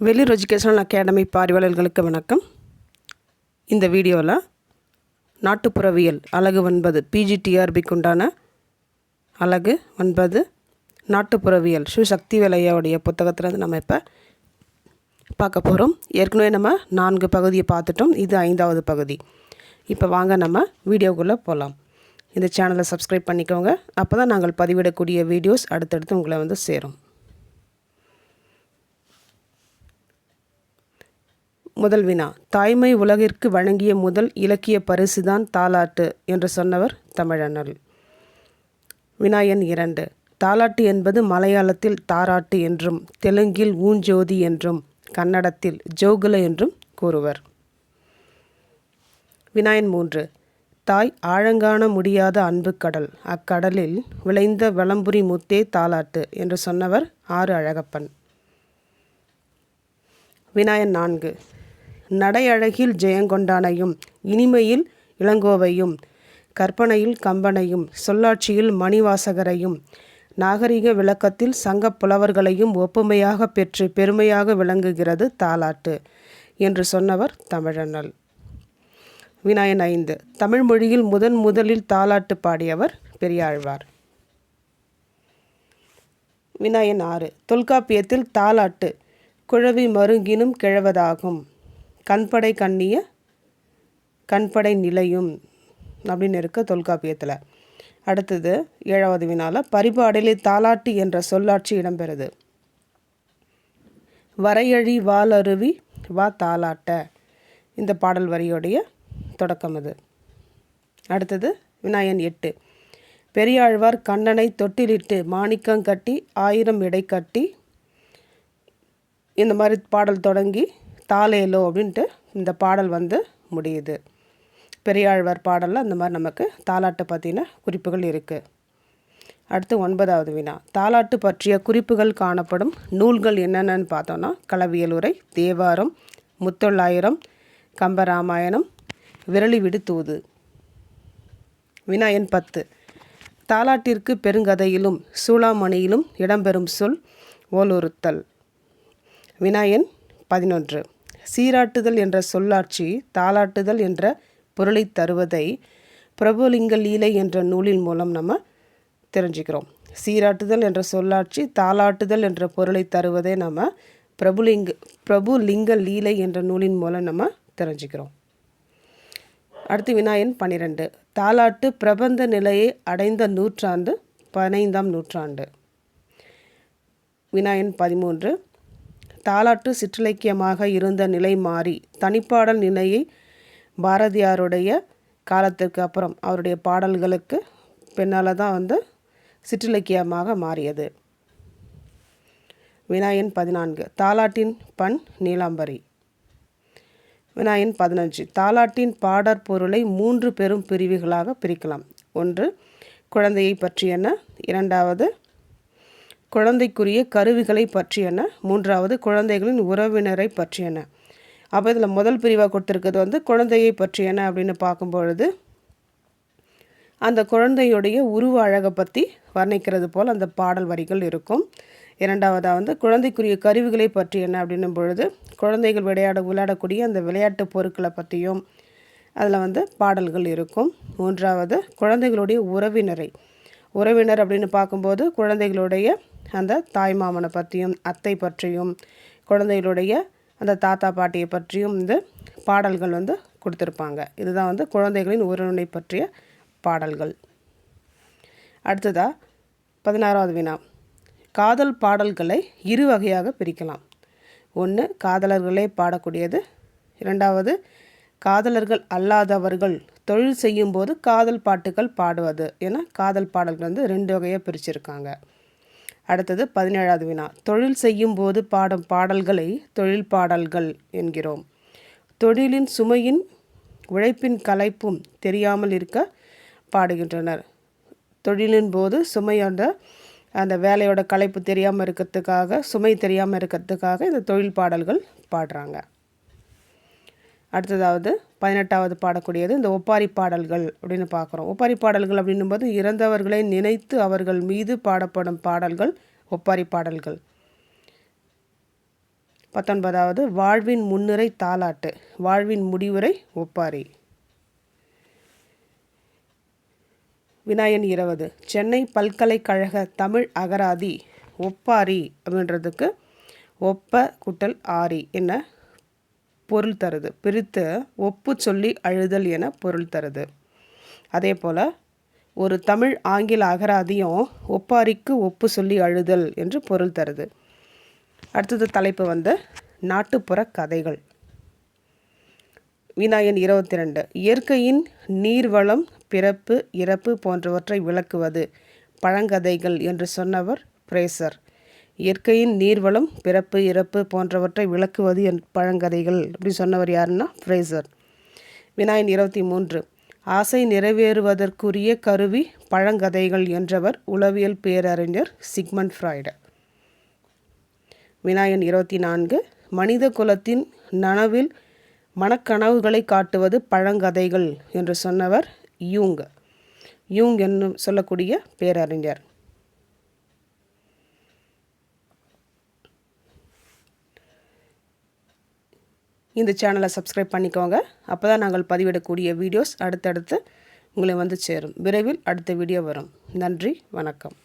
வெளியூர் educational academy பார்வையாளர்களுக்கு வணக்கம். இந்த வீடியோவில் நாட்டுப்புறவியல் அழகு ஒன்பது பிஜிடிஆர்பிக்கு உண்டான அழகு ஒன்பது நாட்டுப்புறவியல் ஸ்ரீ சக்தி ஐயாவுடைய புத்தகத்திலேருந்து நம்ம இப்போ பார்க்க போகிறோம் ஏற்கனவே நம்ம நான்கு பகுதியை பார்த்துட்டோம். இது ஐந்தாவது பகுதி. இப்போ வாங்க நம்ம வீடியோக்குள்ளே போகலாம் இந்த சேனலை சப்ஸ்கிரைப் பண்ணிக்கோங்க. அப்போ தான் நாங்கள் பதிவிடக்கூடிய வீடியோஸ் அடுத்தடுத்து உங்களை வந்து சேரும். முதல் வினா. தாய்மை உலகிற்கு வழங்கிய முதல் இலக்கிய பரிசுதான் தாலாட்டு என்று சொன்னவர் தமிழனல். வினா எண் இரண்டு. தாலாட்டு என்பது மலையாளத்தில் தாராட்டு என்றும் தெலுங்கில் ஊஞ்சோதி என்றும் கன்னடத்தில் ஜோகுல என்றும் கூறுவர். வினாயன் மூன்று. தாய் ஆழங்காண முடியாத அன்பு கடல். அக்கடலில் விளைந்த வளம்புரி முத்தே தாலாட்டு என்று சொன்னவர் ஆறு அழகப்பன். வினாயன் நான்கு. நடையழகில் ஜெயங்கொண்டானையும் இனிமையில் இளங்கோவையும் கற்பனையில் கம்பனையும் சொல்லாட்சியில் மணிவாசகரையும் நாகரிக விளக்கத்தில் சங்க புலவர்களையும் ஒப்புமையாக பெற்று பெருமையாக விளங்குகிறது தாலாட்டு என்று சொன்னவர் தமிழண்ணல். வினாயன் ஐந்து. தமிழ் மொழியில் முதன் முதலில் தாலாட்டு பாடியவர் பெரியாழ்வார். வினாயன் ஆறு. தொல்காப்பியத்தில் தாலாட்டு குழவி மருங்கினும் கிழவதாகும். கண்படை கண்ணிய கண்படை நிலையும் அப்படின்னு இருக்க தொல்காப்பியத்தில். அடுத்தது ஏழாவது வினால பரிபாடலில் தாலாட்டு என்ற சொல்லாட்சி இடம்பெறுது. வரையழி வாலருவி வா தாலாட்ட. இந்த பாடல் வரியோடைய தொடக்கம் அது. அடுத்தது விநாயகன் எட்டு. பெரியாழ்வார் கண்ணனை தொட்டிலிட்டு மாணிக்கம் கட்டி ஆயிரம் எடை கட்டி இந்த மாதிரி பாடல் தொடங்கி தாலேலோ அப்படின்ட்டு இந்த பாடல் வந்து முடியுது. பெரியாழ்வார் பாடலில் அந்த மாதிரி நமக்கு தாலாட்டு பற்றின குறிப்புகள் இருக்குது அடுத்து ஒன்பதாவது வினா. தாலாட்டு பற்றிய குறிப்புகள் காணப்படும் நூல்கள் என்னென்னு பார்த்தோன்னா கலவியலுரை தேவாரம் முத்தொள்ளாயிரம் கம்பராமாயணம் விரலி விடுத்தூது தூது வினாயன் பத்து. தாலாட்டிற்கு பெருங்கதையிலும் சூளாமணியிலும் இடம்பெறும் சொல் ஓலுறுத்தல். வினாயன் பதினொன்று. சீராட்டுதல் என்ற சொல்லாட்சி தாளாட்டுதல் என்ற பொருளை தருவதை பிரபுலிங்க லீலை என்ற நூலின் மூலம் நம்ம தெரிஞ்சுக்கிறோம். சீராட்டுதல் என்ற சொல்லாட்சி தாளாட்டுதல் என்ற பொருளை தருவதை நம்ம பிரபுலிங்க பிரபுலிங்க லீலை என்ற நூலின் மூலம் நம்ம தெரிஞ்சுக்கிறோம். அடுத்து வினாயன் பன்னிரெண்டு. தாலாட்டு பிரபந்த நிலையை அடைந்த நூற்றாண்டு பதினைந்தாம் நூற்றாண்டு. வினாயன் பதிமூன்று. தாலாட்டு சிற்றிலக்கியமாக இருந்த நிலை மாறி தனிப்பாடல் நிலையை பாரதியாருடைய காலத்திற்கு அப்புறம் அவருடைய பாடல்களுக்கு பின்னால் தான் வந்து சிற்றிலக்கியமாக மாறியது. வினாயன் பதினான்கு தாலாட்டின் பண் நீலாம்பரி. வினாயன் பதினஞ்சு தாலாட்டின் பாடற் பொருளை மூன்று பெரும் பிரிவுகளாக பிரிக்கலாம். ஒன்று குழந்தையை பற்றியன. இரண்டாவது குழந்தைக்குரிய கருவிகளை பற்றியன மூன்றாவது குழந்தைகளின் உறவினரை பற்றியன. அப்போ இதில் முதல் பிரிவாக கொடுத்துருக்கிறது வந்து குழந்தையை பற்றியன அப்படின்னு பார்க்கும்பொழுது அந்த குழந்தையுடைய உருவ அழகை பற்றி வர்ணிக்கிறது போல் அந்த பாடல் வரிகள் இருக்கும். இரண்டாவதாக வந்து குழந்தைக்குரிய கருவிகளை பற்றி என்ன அப்படின்னும் பொழுது குழந்தைகள் விளையாட விளையாடக்கூடிய அந்த விளையாட்டு பொருட்களை பற்றியும் அதில் வந்து பாடல்கள் இருக்கும். மூன்றாவது குழந்தைகளுடைய உறவினரை. உறவினர் அப்படின்னு பார்க்கும்போது குழந்தைகளுடைய அந்த தாய் மாமனை பற்றியும் அத்தை பற்றியும் குழந்தைகளுடைய அந்த தாத்தா பாட்டியை பற்றியும் இந்த பாடல்கள் வந்து கொடுத்துருப்பாங்க. இதுதான் வந்து குழந்தைகளின் உறவினை பற்றிய பாடல்கள். அடுத்ததாக பதினாறாவது வினா. காதல் பாடல்களை இரு வகையாக பிரிக்கலாம். ஒன்று காதலர்களே பாடக்கூடியது. இரண்டாவது காதலர்கள் அல்லாதவர்கள் தொழில் செய்யும்போது காதல் பாட்டுகள் பாடுவது என காதல் பாடல்கள் வந்து ரெண்டு வகையாக பிரிச்சிருக்காங்க. அடுத்தது பதினேழாவது வினா. தொழில் செய்யும் போது பாடும் பாடல்களை தொழில் பாடல்கள் என்கிறோம். தொழிலின் சுமையின் உழைப்பின் கலைப்பும் தெரியாமல் இருக்க பாடுகின்றனர். தொழிலின் போது சுமையோட அந்த வேலையோட கலைப்பு தெரியாமல் இருக்கிறதுக்காக சுமை தெரியாமல் இருக்கிறதுக்காக இந்த தொழில் பாடல்கள் பாடுறாங்க. அடுத்ததாவது பதினெட்டாவது பாடக்கூடியது இந்த ஒப்பாரி பாடல்கள் அப்படின்னு பார்க்குறோம். ஒப்பாரி பாடல்கள் அப்படின்னும்போது இறந்தவர்களை நினைத்து அவர்கள் மீது பாடப்படும் பாடல்கள் ஒப்பாரி பாடல்கள். பத்தொன்பதாவது வாழ்வின் முன்னுரை தாலாட்டு வாழ்வின் முடிவுரை ஒப்பாரி. விநாயன் இருபது சென்னை பல்கலைக்கழக தமிழ் அகராதி ஒப்பாரி அப்படின்றதுக்கு ஒப்ப குட்டல் ஆரி என்ன? பொருள் தருது. பிரித்து ஒப்பு சொல்லி அழுதல் என பொருள் தருது. அதே போல் ஒரு தமிழ் ஆங்கில அகராதியும் ஒப்பாரிக்கு ஒப்பு சொல்லி அழுதல் என்று பொருள் தருது. அடுத்தது தலைப்பு வந்து நாட்டுப்புற கதைகள். வினாயன் இருபத்தி ரெண்டு இயற்கையின் நீர்வளம் பிறப்பு இறப்பு போன்றவற்றை விளக்குவது பழங்கதைகள் என்று சொன்னவர் பிரேசர். இயற்கையின் நீர்வளம் பிறப்பு இறப்பு போன்றவற்றை விளக்குவது என் பழங்கதைகள். அப்படி சொன்னவர் யாருன்னா ஃப்ரேசர். வினாயின் இருபத்தி மூன்று. ஆசை நிறைவேறுவதற்குரிய கருவி பழங்கதைகள் என்றவர் உளவியல் பேரறிஞர் சிக்மண்ட் ஃப்ராய்டு. வினாயன் இருபத்தி நான்கு. மனித குலத்தின் நனவில் மனக்கனவுகளை காட்டுவது பழங்கதைகள் என்று சொன்னவர் யூங். யூங் என்னும் சொல்லக்கூடிய பேரறிஞர். இந்த சேனலை சப்ஸ்கிரைப் பண்ணிக்கோங்க. அப்போ தான் நாங்கள் பதிவிடக்கூடிய வீடியோஸ் அடுத்தடுத்து உங்களை வந்து சேரும். விரைவில் அடுத்த வீடியோ வரும். நன்றி வணக்கம்.